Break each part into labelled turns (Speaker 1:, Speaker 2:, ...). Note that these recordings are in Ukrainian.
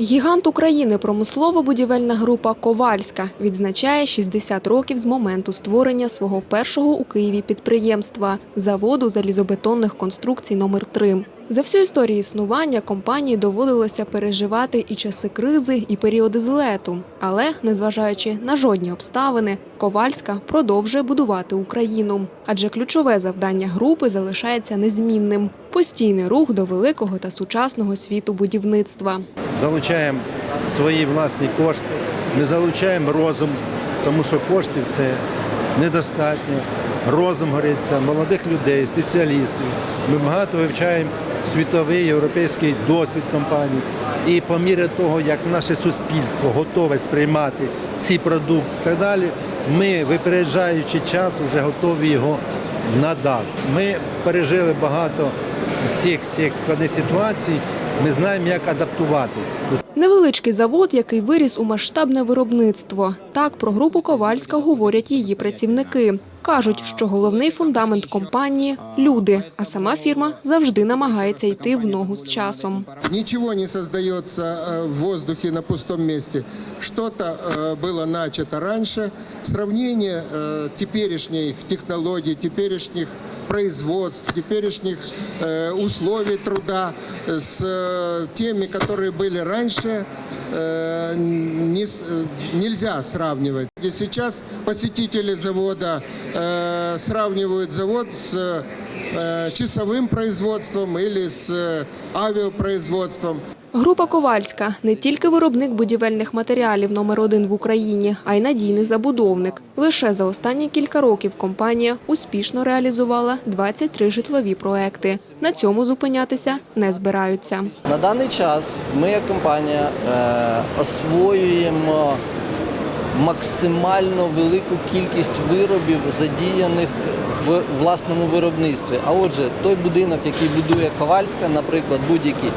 Speaker 1: Гігант України промислово-будівельна група Ковальська відзначає 60 років з моменту створення свого першого у Києві підприємства заводу залізобетонних конструкцій номер 3 За всю історію існування компанії доводилося переживати і часи кризи, і періоди злету. Але, незважаючи на жодні обставини, Ковальська продовжує будувати Україну, адже ключове завдання групи залишається незмінним постійний рух до великого та сучасного світу будівництва.
Speaker 2: залучаємо свої власні кошти, ми залучаємо розум, тому що коштів це недостатньо. Розум гориться, молодих людей, спеціалістів. Ми багато вивчаємо світовий європейський досвід компаній. І по мірі того, як наше суспільство готове сприймати ці продукти і так далі, ми, випереджаючи час, вже готові його надати. Ми пережили багато цих всіх складних ситуацій. Ми знаємо, як адаптуватись.
Speaker 1: Невеличкий завод, який виріс у масштабне виробництво. Так про групу Ковальська говорять її працівники. Кажуть, що головний фундамент компанії люди, а сама фірма завжди намагається йти в ногу з часом.
Speaker 3: Ничего не создается э, в воздухе на пустом месте. Что-то э, было начато раньше. Сравнение э, теперешних технологий, теперешних производств, теперешних э, условий труда с э, теми, которые были раньше, э, не с- э, нельзя сравнивать. И сейчас посетители завода э, сравнивают завод с э, часовым производством или с э, авиапроизводством.
Speaker 1: Група Ковальська не тільки виробник будівельних матеріалів номер один в Україні, а й надійний забудовник. Лише за останні кілька років компанія успішно реалізувала 23 житлові проекти. На цьому зупинятися не збираються.
Speaker 4: На даний час ми, як компанія, е, освоюємо максимально велику кількість виробів, задіяних в власному виробництві. А отже, той будинок, який будує Ковальська, наприклад, будь-який,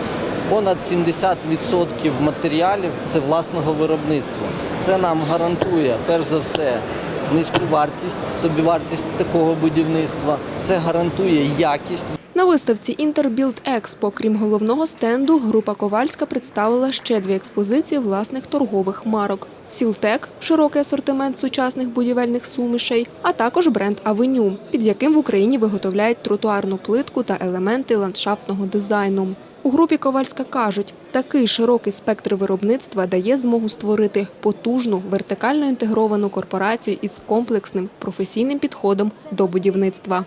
Speaker 4: понад 70% матеріалів це власного виробництва. Це нам гарантує, перш за все, низьку вартість, собівартість такого будівництва. Це гарантує якість.
Speaker 1: На виставці Інтербілд Експо, крім головного стенду, група Ковальська представила ще дві експозиції власних торгових марок. Сілтек широкий асортимент сучасних будівельних сумішей, а також бренд Авеню, під яким в Україні виготовляють тротуарну плитку та елементи ландшафтного дизайну. У групі Ковальська кажуть, такий широкий спектр виробництва дає змогу створити потужну вертикально інтегровану корпорацію із комплексним професійним підходом до будівництва.